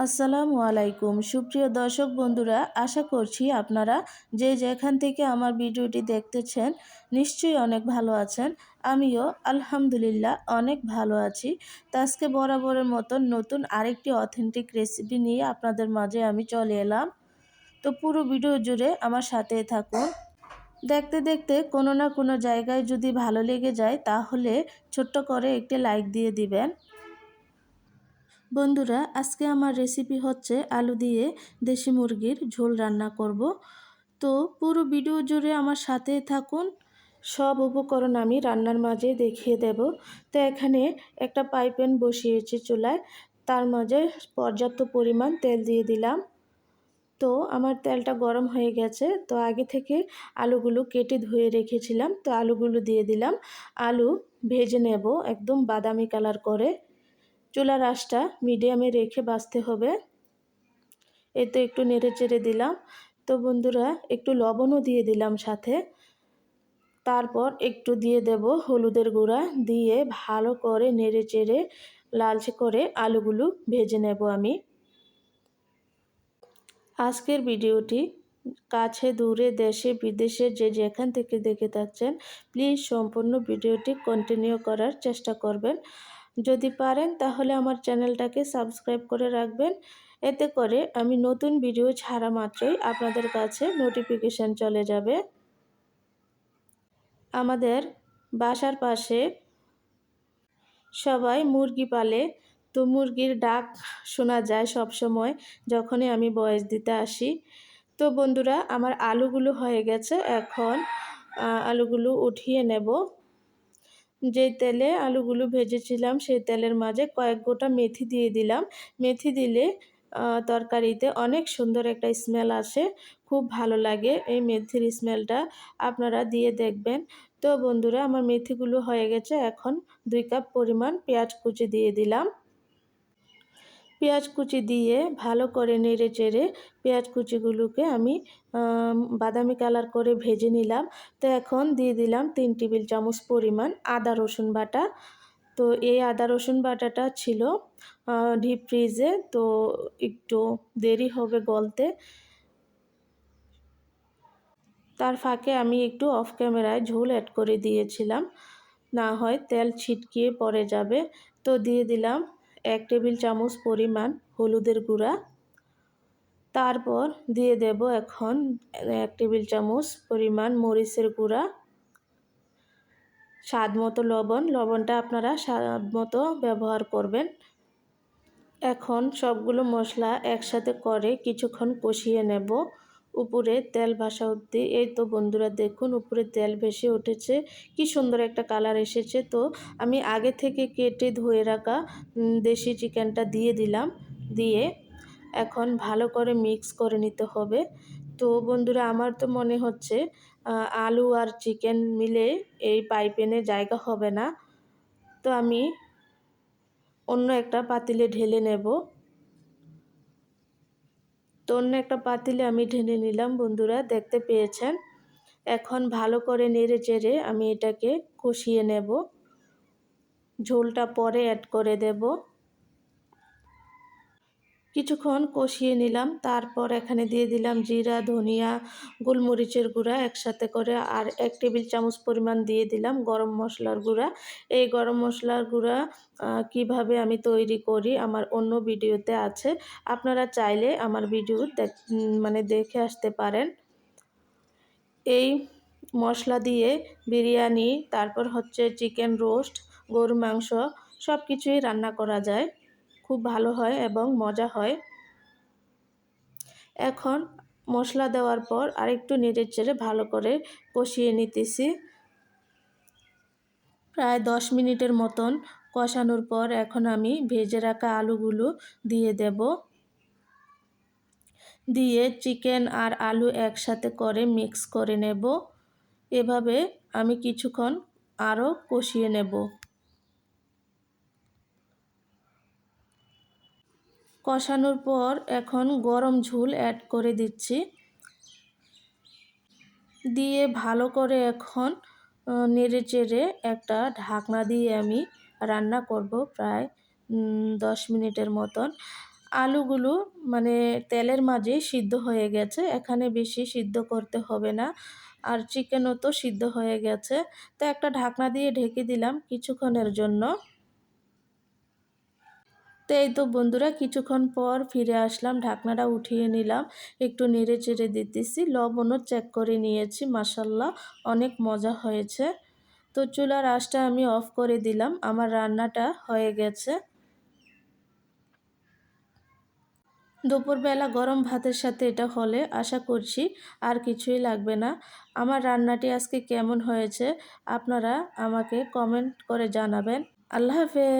আসসালামু আলাইকুম। সুপ্রিয় দর্শক বন্ধুরা, আশা করছি আপনারা যে যেখান থেকে আমার ভিডিওটি দেখতেছেন নিশ্চয়ই অনেক ভালো আছেন। আমিও আলহামদুলিল্লাহ অনেক ভালো আছি। তো আজকে বরাবরের মতন নতুন আরেকটি অথেন্টিক রেসিপি নিয়ে আপনাদের মাঝে আমি চলে এলাম। তো পুরো ভিডিও জুড়ে আমার সাথে থাকুন। দেখতে দেখতে কোনো না কোনো জায়গায় যদি ভালো লেগে যায়, তাহলে ছোট্ট করে একটি লাইক দিয়ে দিবেন। বন্ধুরা, আজকে আমার রেসিপি হচ্ছে আলু দিয়ে দেশি মুরগির ঝোল রান্না করব। তো পুরো ভিডিও জুড়ে আমার সাথে থাকুন। সব উপকরণ আমি রান্নার মাঝে দেখিয়ে দেব। তো এখানে একটা পাইপেন বসিয়েছি চুলায়। তার মাঝে পর্যাপ্ত পরিমাণ তেল দিয়ে দিলাম। তো আমার তেলটা গরম হয়ে গেছে। তো আগে থেকে আলুগুলো কেটে ধুয়ে রেখেছিলাম। তো আলুগুলো দিয়ে দিলাম। আলু ভেজে নেব একদম বাদামি কালার করে। চুলার আঁচটা মিডিয়ামে রেখে বাঁচতে হবে। এই তো একটু নেড়ে চেড়ে দিলাম। তো বন্ধুরা, একটু লবণও দিয়ে দিলাম সাথে। তারপর একটু দিয়ে দেব হলুদের গুঁড়া দিয়ে ভালো করে নেড়ে চেড়ে লালচে করে আলুগুলো ভেজে নেব আমি। আজকের ভিডিওটি কাছে, দূরে, দেশে, বিদেশে যে যেখান থেকে দেখে থাকছেন, প্লিজ সম্পূর্ণ ভিডিওটি কন্টিনিউ করার চেষ্টা করবেন। যদি পারেন, তাহলে আমার চ্যানেলটাকে সাবস্ক্রাইব করে রাখবেন। এতে করে আমি নতুন ভিডিও ছাড়া মাত্রই আপনাদের কাছে নোটিফিকেশান চলে যাবে। আমাদের বাসার পাশে সবাই মুরগি পালে। তো মুরগির ডাক শোনা যায় সব সময় যখনই আমি বয়স দিতে আসি। তো বন্ধুরা, আমার আলুগুলো হয়ে গেছে। এখন আলুগুলো উঠিয়ে নেব। যে তেলে আলুগুলো ভেজেছিলাম, সেই তেলের মাঝে কয়েক গোটা মেথি দিয়ে দিলাম। মেথি দিলে তরকারিতে অনেক সুন্দর একটা স্মেল আসে, খুব ভালো লাগে এই মেথির স্মেলটা, আপনারা দিয়ে দেখবেন। তো বন্ধুরা, আমার মেথিগুলো হয়ে গেছে, এখন দুই কাপ পরিমাণ পেঁয়াজ কুচি দিয়ে দিলাম। পেঁয়াজ কুচি দিয়ে ভালো করে নেড়ে চেড়ে পেঁয়াজ কুচিগুলোকে আমি বাদামি কালার করে ভেজে নিলাম। তো এখন দিয়ে দিলাম তিন টেবিল চামচ পরিমাণ আদা, রসুন বাটা। তো এই আদা, রসুন বাটাটা ছিল ডিপ ফ্রিজে তো একটু দেরি হবে গলতে। তার ফাঁকে আমি একটু অফ ক্যামেরায় ঝোল অ্যাড করে দিয়েছিলাম। না হয় তেল ছিটকিয়ে পড়ে যাবে। তো দিয়ে দিলাম এক টেবিল চামচ পরিমাণ হলুদের গুঁড়া। তারপর দিয়ে দেব এখন এক টেবিল চামচ পরিমাণ মরিচের গুঁড়া। স্বাদ মতো লবণ। লবণটা আপনারা স্বাদ মতো ব্যবহার করবেন। এখন সবগুলো মশলা একসাথে করে কিছুক্ষণ কষিয়ে নেব। উপরে তেল ভাসা অবধি। এই তো বন্ধুরা, দেখুন উপরে তেল ভেসে উঠেছে। কি সুন্দর একটা কালার এসেছে। তো আমি আগে থেকে কেটে ধুয়ে রাখা দেশি চিকেনটা দিয়ে দিলাম। দিয়ে এখন ভালো করে মিক্স করে নিতে হবে। তো বন্ধুরা, আমার তো মনে হচ্ছে আলু আর চিকেন মিলে এই পাইপেনে জায়গা হবে না। তো আমি অন্য একটা পাতিলে ঢেলে নেব। তো অন্য একটা পাতিলে আমি ঢেলে নিলাম, বন্ধুরা, দেখতে পেয়েছেন? এখন ভালো করে নেড়ে চেড়ে আমি এটাকে কষিয়ে নেব। ঝোলটা পরে অ্যাড করে দেব। কিছুক্ষণ কষিয়ে নিলাম, তারপর এখানে দিয়ে দিলাম জিরা, ধনিয়া, গোলমরিচের গুঁড়া একসাথে করে, আর এক টেবিল চামচ পরিমাণ দিয়ে দিলাম গরম মশলার গুঁড়া। এই গরম মশলার গুঁড়া কীভাবে আমি তৈরি করি আমার অন্য ভিডিওতে আছে, আপনারা চাইলে আমার ভিডিও মানে দেখে আসতে পারেন। এই মশলা দিয়ে বিরিয়ানি, তারপর হচ্ছে চিকেন রোস্ট গরু মাংস সব কিছুই রান্না করা যায়। খুব ভালো হয় এবং মজা হয়। এখন মশলা দেওয়ার পর আরেকটু নেড়ে চেড়ে ভালো করে কষিয়ে নিতেছি। প্রায় দশ মিনিটের মতন কষানোর পর এখন আমি ভেজে রাখা আলুগুলো দিয়ে দেব। দিয়ে চিকেন আর আলু একসাথে করে মিক্স করে নেব। এভাবে আমি কিছুক্ষণ আরও কষিয়ে নেব। কষানোর পর এখন গরম ঝোল অ্যাড করে দিচ্ছি। দিয়ে ভালো করে এখন নেড়ে চেড়ে একটা ঢাকনা দিয়ে আমি রান্না করব প্রায় দশ মিনিটের মতন। আলুগুলো মানে তেলের মাঝে সিদ্ধ হয়ে গেছে, এখানে বেশি সিদ্ধ করতে হবে না। আর চিকেনও তো সিদ্ধ হয়ে গেছে। তো একটা ঢাকনা দিয়ে ঢেকে দিলাম কিছুক্ষণের জন্য। তো এই তো বন্ধুরা, কিছুক্ষণ পর ফিরে আসলাম, ঢাকনাটা উঠিয়ে নিলাম, একটু নেড়ে চেড়ে দিতেছি, লবণও চেক করে নিয়েছি মাসাল্লাহ অনেক মজা হয়েছে। তো চুলার আঁচটা আমি অফ করে দিলাম, আমার রান্নাটা হয়ে গেছে। দুপুরবেলা গরম ভাতের সাথে এটা হলে আশা করছি আর কিছুই লাগবে না। আমার রান্নাটি আজকে কেমন হয়েছে, আপনারা আমাকে কমেন্ট করে জানাবেন। আল্লাহ হাফেজ!